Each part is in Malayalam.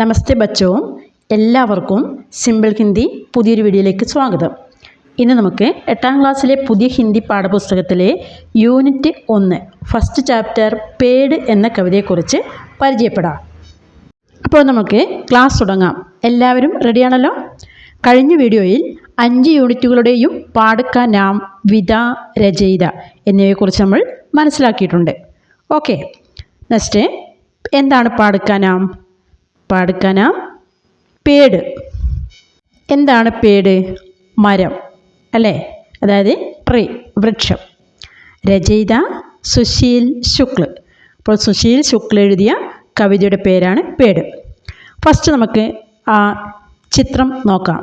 നമസ്തേ ബച്ചോ. എല്ലാവർക്കും സിമ്പിൾ ഹിന്ദി പുതിയൊരു വീഡിയോയിലേക്ക് സ്വാഗതം. ഇന്ന് നമുക്ക് എട്ടാം ക്ലാസ്സിലെ പുതിയ ഹിന്ദി പാഠപുസ്തകത്തിലെ യൂണിറ്റ് ഒന്ന് ഫസ്റ്റ് ചാപ്റ്റർ പേഡ് എന്ന കവിതയെക്കുറിച്ച് പരിചയപ്പെടാം. അപ്പോൾ നമുക്ക് ക്ലാസ് തുടങ്ങാം. എല്ലാവരും റെഡിയാണല്ലോ കഴിഞ്ഞ വീഡിയോയിൽ അഞ്ച് യൂണിറ്റുകളുടെയും പാടുക്ക നാം വിത രചയിത എന്നിവയെക്കുറിച്ച് നമ്മൾ മനസ്സിലാക്കിയിട്ടുണ്ട്. ഓക്കെ. നെക്സ്റ്റ് എന്താണ് പാടുക്ക നാം? പാടുക്ക പേട്. എന്താണ് പേട്? മരം അല്ലേ? അതായത് ട്രീ വൃക്ഷം. രചയിത സുശീൽ ശുക്ല അപ്പോൾ സുശീൽ ശുക്ല എഴുതിയ കവിതയുടെ പേരാണ് പേട്. ഫസ്റ്റ് നമുക്ക് ആ ചിത്രം നോക്കാം.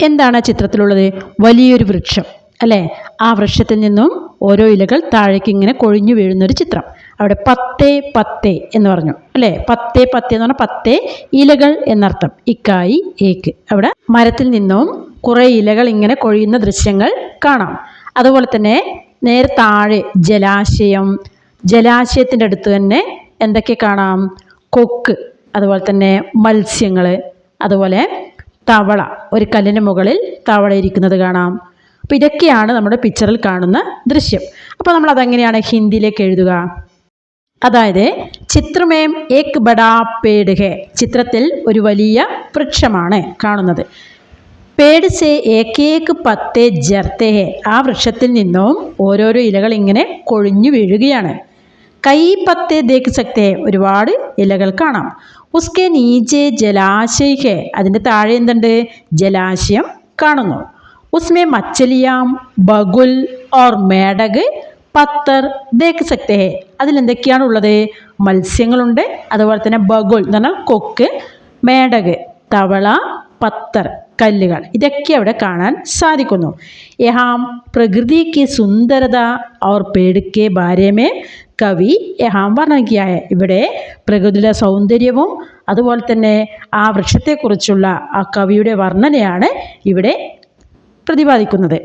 എന്താണ് ആ ചിത്രത്തിലുള്ളത്? വലിയൊരു വൃക്ഷം അല്ലേ? ആ വൃക്ഷത്തിൽ നിന്നും ഓരോ ഇലകൾ താഴേക്ക് ഇങ്ങനെ കൊഴിഞ്ഞു വീഴുന്നൊരു ചിത്രം. അവിടെ പത്തേ പത്തേ എന്ന് പറഞ്ഞു. അല്ലേ? പത്തേ പത്തേ എന്ന് പറഞ്ഞാൽ പത്തേ ഇലകൾ എന്നർത്ഥം. ഇക്കായി ഏക്ക്. അവിടെ മരത്തിൽ നിന്നും കുറേ ഇലകൾ ഇങ്ങനെ കൊഴിയുന്ന ദൃശ്യങ്ങൾ കാണാം. അതുപോലെ തന്നെ നേരെ താഴെ ജലാശയം. ജലാശയത്തിന്റെ അടുത്ത് തന്നെ എന്തൊക്കെ കാണാം? കൊക്ക്. അതുപോലെ തന്നെ മത്സ്യങ്ങൾ അതുപോലെ തവള. ഒരു കല്ലിന് മുകളിൽ തവള ഇരിക്കുന്നത് കാണാം. അപ്പോൾ ഇതൊക്കെയാണ് നമ്മുടെ പിക്ചറിൽ കാണുന്ന ദൃശ്യം. അപ്പോൾ നമ്മൾ അതെങ്ങനെയാണ് ഹിന്ദിയിലേക്ക് എഴുതുക? അതായത് ചിത്രമേം ഏക് ബഡാ പേട് ഹെ ചിത്രത്തിൽ ഒരു വലിയ വൃക്ഷമാണ് കാണുന്നത്. പേട് സേ ഏക്കേക്ക് പത്തേ ജർത്തേ ഹെ ആ വൃക്ഷത്തിൽ നിന്നും ഓരോരോ ഇലകൾ ഇങ്ങനെ കൊഴിഞ്ഞു വീഴുകയാണ്. കൈ പത്തേ ദേക്ക് സക്തേ ഒരുപാട് ഇലകൾ കാണാം. ഉസ്കെ നീചെ ജലാശയ ഹെ അതിന്റെ താഴെ എന്തുണ്ട്? ജലാശയം കാണുന്നു. ഉസ്മേ മച്ചലിയാം ബഗുൽ ഓർ മേടക് പത്തർ ദേക്ക് സെക്തേ ഹെ അതിലെന്തൊക്കെയാണ് ഉള്ളത് മത്സ്യങ്ങളുണ്ട് അതുപോലെ തന്നെ ബഗുൾ എന്ന് പറഞ്ഞാൽ കൊക്ക് മേടക് തവള പത്തർ കല്ലുകൾ. ഇതൊക്കെ അവിടെ കാണാൻ സാധിക്കുന്നു. യഹാം പ്രകൃതിക്ക് സുന്ദരത അവർ പേടുക്കെ ഭാര്യമേ കവി യഹാം വർണിക്കുകയായ ഇവിടെ പ്രകൃതിയുടെ സൗന്ദര്യവും അതുപോലെ തന്നെ ആ വൃക്ഷത്തെക്കുറിച്ചുള്ള ആ കവിയുടെ വർണനയാണ് ഇവിടെ പ്രതിപാദിക്കുന്നത്.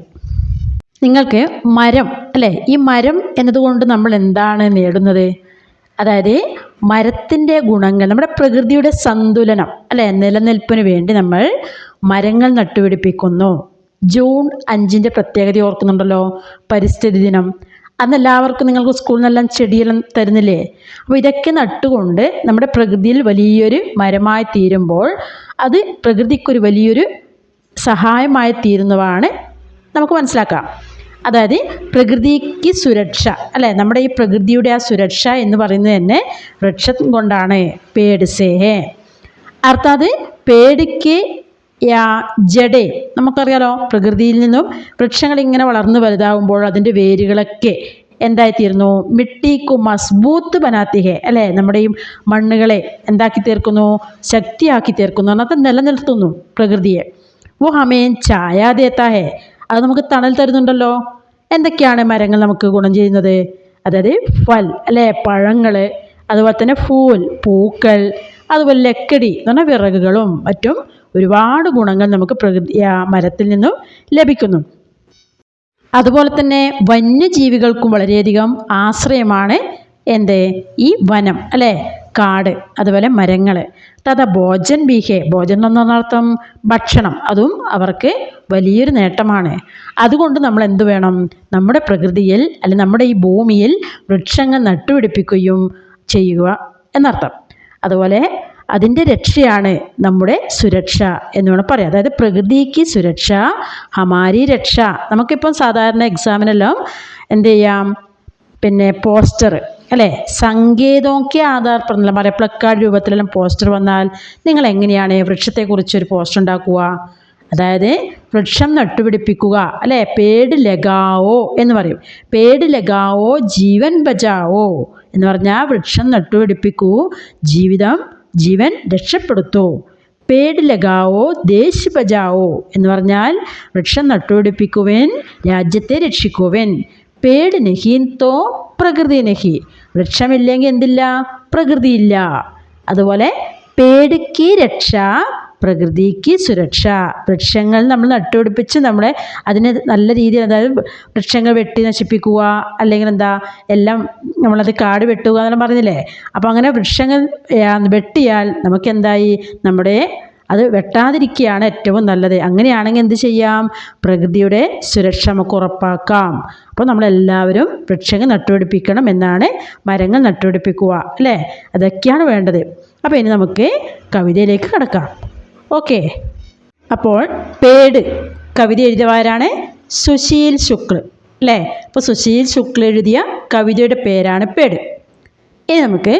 നിങ്ങൾക്ക് മരം അല്ലേ? ഈ മരം എന്നതുകൊണ്ട് നമ്മൾ എന്താണ് നേടുന്നത്? അതായത് മരത്തിന്റെ ഗുണങ്ങൾ നമ്മുടെ പ്രകൃതിയുടെ സന്തുലനം അല്ലേ? നിലനിൽപ്പിന് വേണ്ടി നമ്മൾ മരങ്ങൾ നട്ടുപിടിപ്പിക്കുന്നു. ജൂൺ അഞ്ചിന്റെ പ്രത്യേകത ഓർക്കുന്നുണ്ടല്ലോ? പരിസ്ഥിതി ദിനം. അന്നെല്ലാവർക്കും നിങ്ങൾക്ക് സ്കൂളിൽ നിന്നെല്ലാം ചെടിയെല്ലാം തരുന്നില്ലേ? അപ്പോൾ ഇതൊക്കെ നട്ടുകൊണ്ട് നമ്മുടെ പ്രകൃതിയിൽ വലിയൊരു മരമായി തീരുമ്പോൾ അത് പ്രകൃതിക്കൊരു വലിയൊരു സഹായമായി തീരുന്നതാണ് നമുക്ക് മനസ്സിലാക്കാം. അതായത് പ്രകൃതിക്ക് സുരക്ഷ അല്ലേ? നമ്മുടെ ഈ പ്രകൃതിയുടെ ആ സുരക്ഷ എന്ന് പറയുന്നത് തന്നെ വൃക്ഷം കൊണ്ടാണ് പേട് അർത്ഥാത് പേടിക്ക് യാ ജഡേ. നമുക്കറിയാലോ പ്രകൃതിയിൽ നിന്നും വൃക്ഷങ്ങൾ ഇങ്ങനെ വളർന്നു വലുതാകുമ്പോൾ അതിന്റെ വേരുകളൊക്കെ എന്തായിത്തീരുന്നു മിട്ടിക്കു മസ്ബൂത്ത് ബനാത്തിഹെ അല്ലേ? നമ്മുടെ ഈ മണ്ണുകളെ എന്താക്കി തീർക്കുന്നു? ശക്തിയാക്കി തീർക്കുന്നു. അന്നത്തെ നിലനിർത്തുന്നു പ്രകൃതിയെ. ഓ ഹമേൻ ഛായാദേത്താഹേ അത് നമുക്ക് തണൽ തരുന്നുണ്ടല്ലോ. എന്തൊക്കെയാണ് മരങ്ങൾ നമുക്ക് ഗുണം ചെയ്യുന്നത്? അതായത് ഫൽ അല്ലേ? പഴങ്ങൾ അതുപോലെ തന്നെ ഫൂൽ പൂക്കൾ അതുപോലെ ലക്കടി എന്ന് പറഞ്ഞാൽ വിറകുകളും മറ്റും ഒരുപാട് ഗുണങ്ങൾ നമുക്ക് പ്രകൃതി മരത്തിൽ നിന്നും ലഭിക്കുന്നു. അതുപോലെ തന്നെ വന്യജീവികൾക്കും വളരെയധികം ആശ്രയമാണ് എന്ത്? ഈ വനം അല്ലേ? കാട് അതുപോലെ മരങ്ങൾ തഥ ഭോജൻ ബീഹെ ഭോജൻ എന്നർത്ഥം ഭക്ഷണം. അതും അവർക്ക് വലിയൊരു നേട്ടമാണ്. അതുകൊണ്ട് നമ്മൾ എന്ത് വേണം? നമ്മുടെ പ്രകൃതിയിൽ അല്ലെങ്കിൽ നമ്മുടെ ഈ ഭൂമിയിൽ വൃക്ഷങ്ങൾ നട്ടുപിടിപ്പിക്കുകയും ചെയ്യുക എന്നർത്ഥം. അതുപോലെ അതിന്റെ രക്ഷയാണ് നമ്മുടെ സുരക്ഷ എന്ന് വേണം പറയാം. അതായത് പ്രകൃതിക്ക് സുരക്ഷ ഹമാരി രക്ഷ. നമുക്കിപ്പം സാധാരണ എക്സാമിനെല്ലാം എന്ത് ചെയ്യാം? പിന്നെ പോസ്റ്റർ അല്ലേ? സങ്കേതമൊക്കെ ആധാർ പറഞ്ഞില്ല പറയാം പ്ലക്കാർഡ് രൂപത്തിലെല്ലാം പോസ്റ്റർ വന്നാൽ നിങ്ങൾ എങ്ങനെയാണ് വൃക്ഷത്തെക്കുറിച്ച് ഒരു പോസ്റ്റർ ഉണ്ടാക്കുക? അതായത് വൃക്ഷം നട്ടുപിടിപ്പിക്കുക. അല്ലേ? പേട് ലഗാവോ എന്ന് പറയും. പേട് ലഗാവോ ജീവൻ ബജാവോ എന്ന് പറഞ്ഞാൽ വൃക്ഷം നട്ടുപിടിപ്പിക്കൂ ജീവിതം ജീവൻ രക്ഷപ്പെടുത്തൂ. പേട് ലഗാവോ ദേശ് ബജാവോ എന്ന് പറഞ്ഞാൽ വൃക്ഷം നട്ടുപിടിപ്പിക്കുവൻ രാജ്യത്തെ രക്ഷിക്കുവൻ. പേട് നഹീൻ തോ പ്രകൃതി നഹി. വൃക്ഷമില്ലെങ്കിൽ എന്തില്ല? പ്രകൃതിയില്ല. അതുപോലെ പേടിക്ക് രക്ഷ പ്രകൃതിക്ക് സുരക്ഷ. വൃക്ഷങ്ങൾ നമ്മൾ നട്ടുപിടിപ്പിച്ച് നമ്മളെ അതിനെ നല്ല രീതിയിൽ അതായത് വൃക്ഷങ്ങൾ വെട്ടി നശിപ്പിക്കുക അല്ലെങ്കിൽ എന്താ എല്ലാം നമ്മളത് കാട് വെട്ടുക എന്നെല്ലാം പറഞ്ഞില്ലേ? അപ്പോൾ അങ്ങനെ വൃക്ഷങ്ങൾ വെട്ടിയാൽ നമുക്ക് എന്തായി നമ്മുടെ അത് വെട്ടാതിരിക്കുകയാണ് ഏറ്റവും നല്ലത്. അങ്ങനെയാണെങ്കിൽ എന്ത് ചെയ്യാം? പ്രകൃതിയുടെ സുരക്ഷ നമുക്ക് ഉറപ്പാക്കാം. അപ്പോൾ നമ്മളെല്ലാവരും വൃക്ഷങ്ങൾ നട്ടുപിടിപ്പിക്കണം എന്നാണ് മരങ്ങൾ നട്ടുപിടിപ്പിക്കുക അല്ലേ? അതൊക്കെയാണ് വേണ്ടത്. അപ്പോൾ ഇനി നമുക്ക് കവിതയിലേക്ക് കിടക്കാം. ഓക്കെ. അപ്പോൾ പേട്. കവിത എഴുതിയവരാണ് സുശീൽ ശുക്ൽ അല്ലേ? അപ്പോൾ സുശീൽ ശുക്ൽ എഴുതിയ കവിതയുടെ പേരാണ് പേട്. ഇനി നമുക്ക്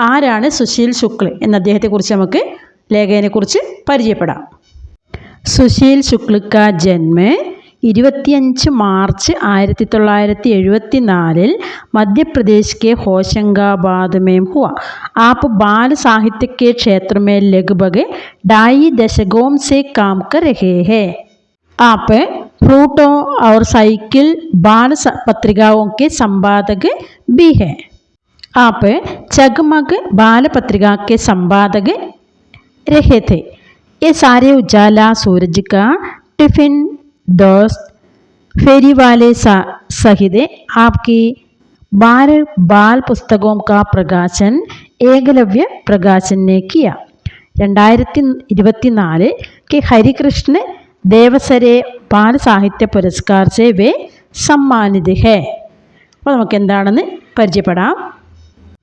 ആരാണ് സുശീൽ ശുക്ൽ എന്ന അദ്ദേഹത്തെക്കുറിച്ച് നമുക്ക് ലേഖനെക്കുറിച്ച് പരിചയപ്പെടാം സുശീൽ ശുക്ൽ കാ ജന്മ ഇരുപത്തിയഞ്ച് മാർച്ച് ആയിരത്തി തൊള്ളായിരത്തി എഴുപത്തി നാലിൽ मध्यप्रदेश के होशंगाबाद में हुआ आप बाल साहित्य के क्षेत्र में लगभग ढाई दशकों से काम कर रहे हैं आप फ्रूटो और साइकिल बाल पत्रिकाओं के संपादक भी हैं आप चगमग बाल पत्रिका के संपादक रहे थे ये सारे उजाला सूरज का टिफिन दोस्त फेरी वाले सहित आपकी बारह बाल पुस्तकों का प्रकाशन ഏകലവ്യ പ്രകാശൻ ने किया രണ്ടായിരത്തി ഇരുപത്തിനാല് കെ ഹരികൃഷ്ണ ദേവസരെ ബാല സാഹിത്യ പുരസ്കാർ സെ വേ സമ്മാനിത് ഹേ അപ്പോൾ നമുക്ക് എന്താണെന്ന് പരിചയപ്പെടാം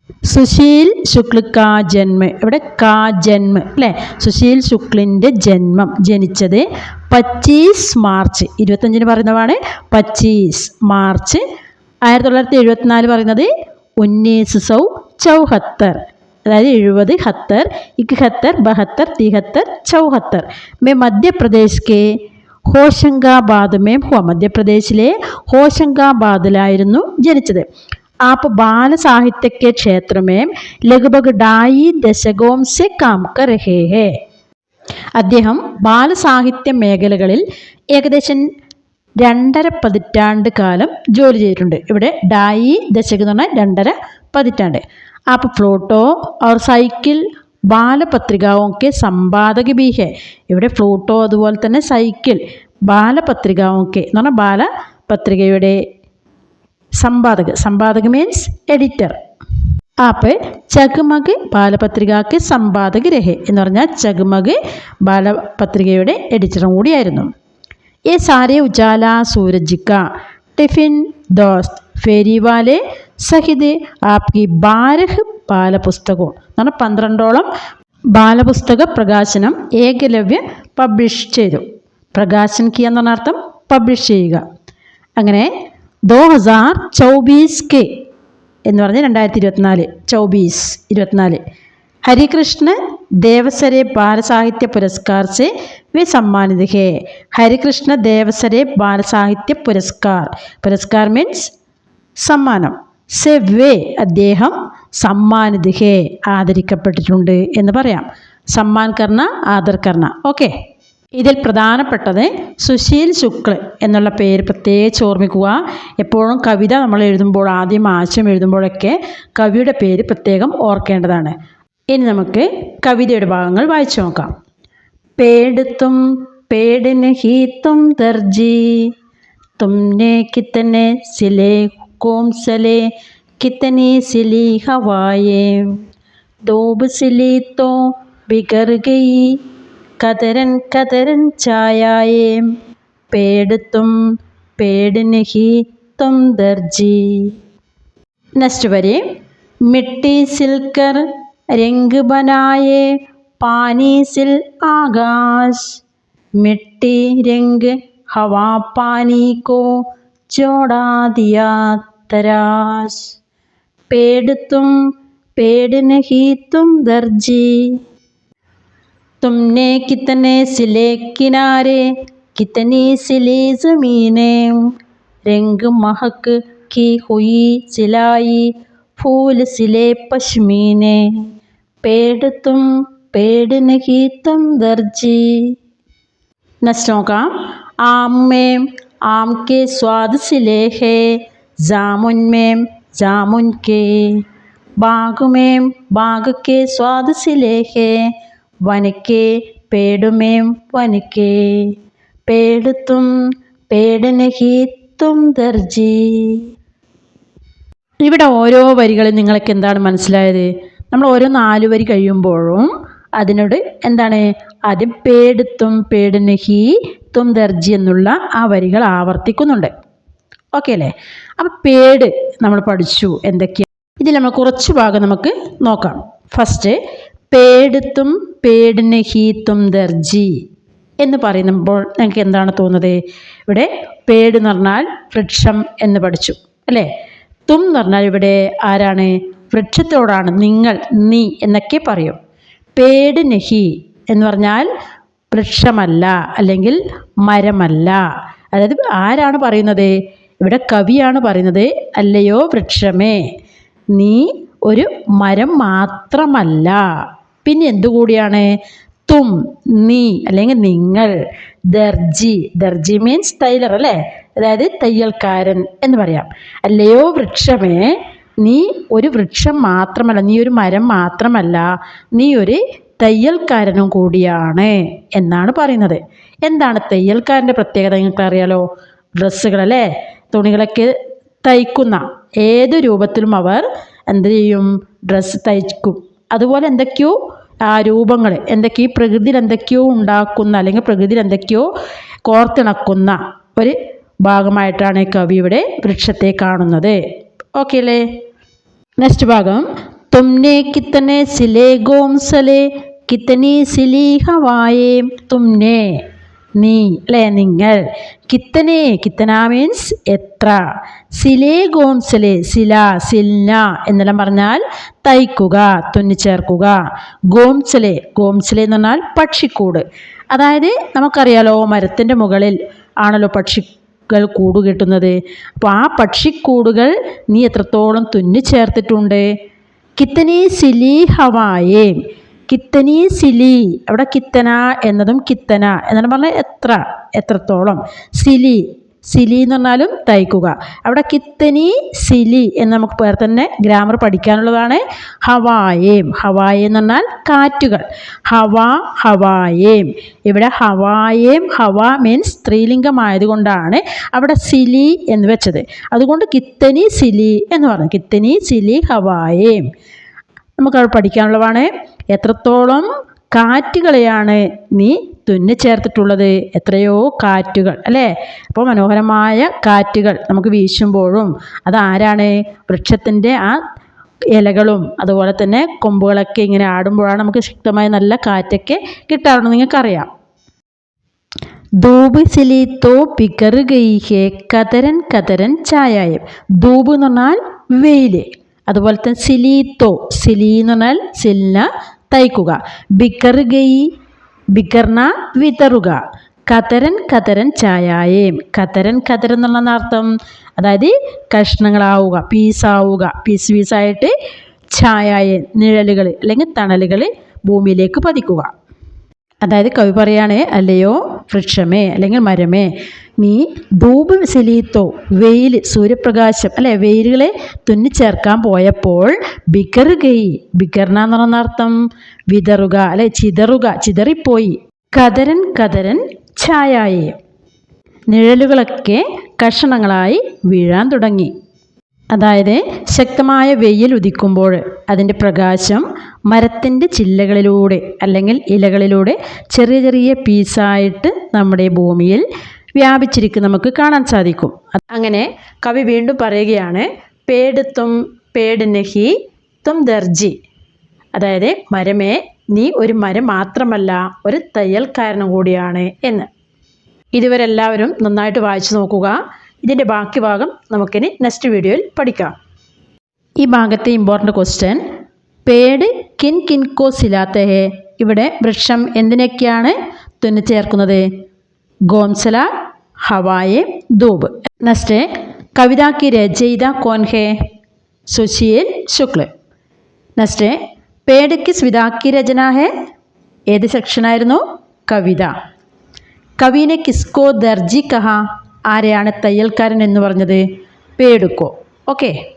സുശീൽ ശുക്ല കാ ജന്മ. ഇവിടെ കാ ജന്മ. അല്ലേ? സുശീൽ ശുക്ലിന്റെ ജന്മം ജനിച്ചത് പച്ചീസ് മാർച്ച്. ഇരുപത്തഞ്ചിന് പറയുന്നതാണ് പച്ചീസ് മാർച്ച്. ആയിരത്തി തൊള്ളായിരത്തി എഴുപത്തിനാല് പറയുന്നത് ഉന്നീസ് സൗ ചൗഹത്തർ അതായത് എഴുപത് ഹത്തർ ഇക്ഹത്തർ ബഹത്തർ തിഹത്തർ ചൗഹത്തർ മേ മധ്യപ്രദേശ് കെ ഹോഷങ്കാബാദ് മേ ഹോ മധ്യപ്രദേശിലെ ഹോഷങ്കാബാദിലായിരുന്നു ജനിച്ചത്. आप बाल साहित्य के क्षेत्र में लगभग ढाई दशकों से काम कर रहे हैं അദ്ദേഹം ബാലസാഹിത്യ മേഖലകളിൽ ഏകദേശം രണ്ടര പതിറ്റാണ്ട് കാലം ജോലി ചെയ്തിട്ടുണ്ട് ഇവിടെ ഡായി ദശകം എന്ന് പറഞ്ഞാൽ രണ്ടര പതിറ്റാണ്ട് app ഫ്ലോട്ടോ or cycle ബാലപത്രികാവും K സമ്പാദക B ഹെ ഇവിടെ ഫ്ലൂട്ടോ അതുപോലെ തന്നെ സൈക്കിൾ ബാലപത്രികാവും കെ എന്ന് പറഞ്ഞാൽ ബാലപത്രികയുടെ संपादक संपादक मीन्स एडिटर आप ചഗ്മഗ് ബാലപത്രികക്ക് സമ്പാദക രഹെ എന്ന് പറഞ്ഞാൽ ചഗ്മഗ് ബാലപത്രികയുടെ എഡിറ്ററും കൂടിയായിരുന്നു ये सारे उजाला सूरज का टिफिन दोस्त फेरी वाले സഹിത് ആപ്കി ബാരഹ് ബാലപുസ്തകവും എന്ന് പറഞ്ഞാൽ പന്ത്രണ്ടോളം ബാലപുസ്തക പ്രകാശനം ഏകലവ്യ പബ്ലിഷ് ചെയ്തു പ്രകാശൻ കിയ എന്ന് പറഞ്ഞ അർത്ഥം പബ്ലിഷ് ചെയ്യുക അങ്ങനെ ദോ ഹസാർ ചൗബീസ് കെ എന്ന് പറഞ്ഞ് രണ്ടായിരത്തി ഇരുപത്തിനാല് ചൗബീസ് ഇരുപത്തിനാല്. ഹരികൃഷ്ണ ദേവസരെ ബാലസാഹിത്യ പുരസ്കാർ സെ വി സമ്മാനിത് ഹേ. ഹരികൃഷ്ണ ദേവസരെ ബാലസാഹിത്യ പുരസ്കാർ. പുരസ്കാർ മീൻസ് സമ്മാനം. സെ വേ അദ്ദേഹം സമ്മാനിത് ഹേ ആദരിക്കപ്പെട്ടിട്ടുണ്ട് എന്ന് പറയാം. സമ്മാൻ കർണ ആദർ കർണ. ഓക്കെ. ഇതിൽ പ്രധാനപ്പെട്ടത് സുശീൽ ശുക്ല എന്നുള്ള പേര് പ്രത്യേകിച്ച് ഓർമ്മിക്കുക. എപ്പോഴും കവിത നമ്മൾ എഴുതുമ്പോൾ ആദ്യം ആശയം എഴുതുമ്പോഴൊക്കെ കവിയുടെ പേര് പ്രത്യേകം ഓർക്കേണ്ടതാണ്. ഇനി നമുക്ക് കവിതയുടെ ഭാഗങ്ങൾ വായിച്ചു നോക്കാം. പേടുത്തും പേടിന് ഹീത്തും ദർജി തുംനെ കിത്തനെ സിലേ കോംസലെ കിത്തനെ സിലി ഹവായേ. ദോബ് സിലി തോ ബിഗർ ഗയി കതരൻ കതരൻ ചായായേ. പേടുത്തും പേടിനഹി തും ദർജി. നെക്സ്റ്റ് വരെ. മിട്ടി സിൽക്കർ രംഗ് ബനായേ പാനീസിൽ ആകാശ്. മിട്ടി രംഗ് ഹവാ പാനി കോ ചോടാതിയാ തരാശ് പേടുത്തും പേടിനഹി തും ദർജി. तुमने कितने सिले किनारे, कितनी सिली ज़मीनें? रंग महक की हुई सिलाई, फूल सिले पश्मीने। पेड़ तुम, पेड़ नहीं तुम दर्जी। नस्लों का, आम में आम के स्वाद सिले है, जामुन में जामुन के। बाग में बाग के स्वाद सिले है വനക്കേ പേടുമേം വനക്കേ. പേടുത്തും പേടനഹീത്തും ദർജി. ഇവിടെ ഓരോ വരികളും നിങ്ങൾക്ക് എന്താണ് മനസ്സിലായത്? നമ്മൾ ഓരോ നാല് വരി കഴിയുമ്പോഴും അതിനോട് എന്താണ്? ആദ്യം പേടുത്തും പേടനഹി തും ദർജി എന്നുള്ള ആ വരികൾ ആവർത്തിക്കുന്നുണ്ട്. ഓക്കെ അല്ലേ? അപ്പോൾ പേട് നമ്മൾ പഠിച്ചു എന്തൊക്കെയാണ് ഇതിൽ നമ്മൾ കുറച്ച് ഭാഗം നമുക്ക് നോക്കാം. ഫസ്റ്റ് പേടുത്തും പേടിനഹീത്തും ദർജി എന്ന് പറയുമ്പോൾ നിങ്ങൾക്ക് എന്താണ് തോന്നുന്നത്? ഇവിടെ പേട് എന്ന് പറഞ്ഞാൽ വൃക്ഷം എന്ന് പഠിച്ചു അല്ലേ? തും എന്ന് പറഞ്ഞാൽ ഇവിടെ ആരാണ്? വൃക്ഷത്തോടാണ് നിങ്ങൾ നീ എന്നൊക്കെ പറയും. പേട് നഹി എന്ന് പറഞ്ഞാൽ വൃക്ഷമല്ല അല്ലെങ്കിൽ മരമല്ല. അതായത് ആരാണ് പറയുന്നത്? ഇവിടെ കവിയാണ് പറയുന്നത് അല്ലയോ വൃക്ഷമേ. നീ ഒരു മരം മാത്രമല്ല. പിന്നെ എന്തുകൂടിയാണ് തും നീ അല്ലെങ്കിൽ നിങ്ങൾ ദർജി. ദർജി മീൻസ് ടൈലർ അല്ലേ? അതായത് തയ്യൽക്കാരൻ എന്ന് പറയാം. അല്ലയോ വൃക്ഷമേ നീ ഒരു വൃക്ഷം മാത്രമല്ല നീ ഒരു മരം മാത്രമല്ല നീ ഒരു തയ്യൽക്കാരനും കൂടിയാണ് എന്നാണ് പറയുന്നത്. എന്താണ് തയ്യൽക്കാരന്റെ പ്രത്യേകത നിങ്ങൾക്ക് അറിയാലോ ഡ്രസ്സുകളല്ലേ? തുണികളൊക്കെ തയ്ക്കുന്ന ഏത് രൂപത്തിലും അവർ എന്ത് ചെയ്യും ഡ്രസ്സ് തയ്ക്കും. അതുപോലെ എന്തൊക്കെയോ ആ രൂപങ്ങൾ. എന്തൊക്കെ ഈ പ്രകൃതിയിൽ എന്തൊക്കെയോ ഉണ്ടാക്കുന്ന അല്ലെങ്കിൽ പ്രകൃതിയിൽ എന്തൊക്കെയോ കോർത്തിണക്കുന്ന ഒരു ഭാഗമായിട്ടാണ് കവി ഇവിടെ വൃക്ഷത്തെ കാണുന്നത്. ഓക്കെ അല്ലേ നെക്സ്റ്റ് ഭാഗം. തുമ്നെ കിത്തനെ സിലേ ഗോംസലെ കിത്തനി സിലി ഹവായേ തുമ്നെ. നീ അല്ലേ നിങ്ങൾ? കിത്തനെ കിത്തന മീൻസ് എത്ര? സിലേ ഗോംസലെ സില സിൽന എന്നെല്ലാം പറഞ്ഞാൽ തയ്ക്കുക തുന്നിച്ചേർക്കുക. ഗോംസലെ ഗോംസലെ എന്ന് പറഞ്ഞാൽ പക്ഷിക്കൂട്. അതായത് നമുക്കറിയാലോ മരത്തിന്റെ മുകളിൽ ആണല്ലോ പക്ഷികൾ കൂട് കിട്ടുന്നത്. അപ്പോൾ ആ പക്ഷിക്കൂടുകൾ നീ എത്രത്തോളം തുന്നിച്ചേർത്തിട്ടുണ്ട്? കിത്തനെ സിലി ഹവായേ. കിത്തനി സിലി. അവിടെ കിത്തന എന്നതും കിത്തന എന്നാണ് പറഞ്ഞാൽ എത്ര എത്രത്തോളം. സിലി സിലി എന്ന് പറഞ്ഞാലും തയ്ക്കുക. അവിടെ കിത്തനി സിലി എന്ന് നമുക്ക് പേർ തന്നെ ഗ്രാമർ പഠിക്കാനുള്ളതാണ്. ഹവായേം. ഹവായേം എന്ന് പറഞ്ഞാൽ കാറ്റുകൾ. ഹവ ഹവായേം. ഇവിടെ ഹവായേം ഹവ മീൻസ് സ്ത്രീലിംഗമായതുകൊണ്ടാണ് അവിടെ സിലി എന്ന് വെച്ചത്. അതുകൊണ്ട് കിത്തനി സിലി എന്ന് പറഞ്ഞു. കിത്തനി സിലി ഹവായേം. നമുക്കവിടെ പഠിക്കാനുള്ളതാണ്. എത്രത്തോളം കാറ്റുകളെയാണ് നീ തുന്നിച്ചേർത്തിട്ടുള്ളത്? എത്രയോ കാറ്റുകൾ അല്ലേ? അപ്പോൾ മനോഹരമായ കാറ്റുകൾ നമുക്ക് വീശുമ്പോഴും അതാരാണ്? വൃക്ഷത്തിന്റെ ആ ഇലകളും അതുപോലെ തന്നെ കൊമ്പുകളൊക്കെ ഇങ്ങനെ ആടുമ്പോഴാണ് നമുക്ക് ശക്തമായ നല്ല കാറ്റൊക്കെ കിട്ടാറുണ്ട് നിങ്ങൾക്കറിയാം. ധൂപ് സിലി തോ ഗൈഹെ കതരൻ കതരൻ ചായായം. ധൂപ് എന്ന് പറഞ്ഞാൽ വെയിൽ അതുപോലെ തന്നെ സിലീത്തോ സിലി എന്ന് പറഞ്ഞാൽ സിലിന തയ്ക്കുക. ബിക്കർ ഗൈ ബിക്കർന വിതറുക. കതരൻ കതരൻ ചായായേം. കതരൻ കതരൻ എന്നുള്ള അർത്ഥം? അതായത് കഷ്ണങ്ങളാവുക പീസാവുക. പീസ് പീസായിട്ട് ഛായായ നിഴലുകൾ അല്ലെങ്കിൽ തണലുകൾ ഭൂമിയിലേക്ക് പതിക്കുക. അതായത് കവി പറയാണ് അല്ലയോ വൃക്ഷമേ അല്ലെങ്കിൽ മരമേ നീ ധൂപ് സെലീത്തോ വെയിൽ സൂര്യപ്രകാശം അല്ലെ വെയിലുകളെ തുന്നിച്ചേർക്കാൻ പോയപ്പോൾ ഗൈ ബിഗർന എന്ന് പറയുന്ന അർത്ഥം? വിതറുക അല്ലെ ചിതറുക ചിതറിപ്പോയി. കതരൻ കതരൻ ഛായായെ. നിഴലുകളൊക്കെ കഷണങ്ങളായി വീഴാൻ തുടങ്ങി. അതായത് ശക്തമായ വെയിൽ ഉദിക്കുമ്പോൾ അതിന്റെ പ്രകാശം മരത്തിന്റെ ചില്ലകളിലൂടെ അല്ലെങ്കിൽ ഇലകളിലൂടെ ചെറിയ ചെറിയ പീസായിട്ട് നമ്മുടെ ഭൂമിയിൽ വ്യാപിച്ചിരിക്കും നമുക്ക് കാണാൻ സാധിക്കും. അങ്ങനെ കവി വീണ്ടും പറയുകയാണ് പേടുത്തും പേടിനഹി തും ദർജി. അതായത് മരമേ നീ ഒരു മരം മാത്രമല്ല ഒരു തയ്യൽക്കാരനും കൂടിയാണ് എന്ന്. ഇതുവരെല്ലാവരും നന്നായിട്ട് വായിച്ചു നോക്കുക. ഇതിന്റെ ബാക്കി ഭാഗം നമുക്കിനി നെക്സ്റ്റ് വീഡിയോയിൽ പഠിക്കാം. ഈ ഭാഗത്തെ ഇമ്പോർട്ടന്റ് ക്വസ്റ്റ്യൻ പേട് കിൻ കിൻകോ ഇല്ലാത്ത ഇവിടെ വൃക്ഷം എന്തിനൊക്കെയാണ് തുന്നി ചേർക്കുന്നത് ഗോംസല ഹവായെ ധൂപ്. നെക്സ്റ്റ് കവിത കി രചയിത കോൻഹേ സുശീൽ ശുക്ല നെക്സ്റ്റ് പേട് സ്വിതാക്കി വിതാക്കി രചന ഹേ? ഏത് സെക്ഷനായിരുന്നു കവിത. കവിനെ കിസ്കോ ദർജി കഹ? ആരെയാണ് തയ്യൽക്കാരൻ എന്ന് പറഞ്ഞത്? പേടുക്കോ. ഓക്കെ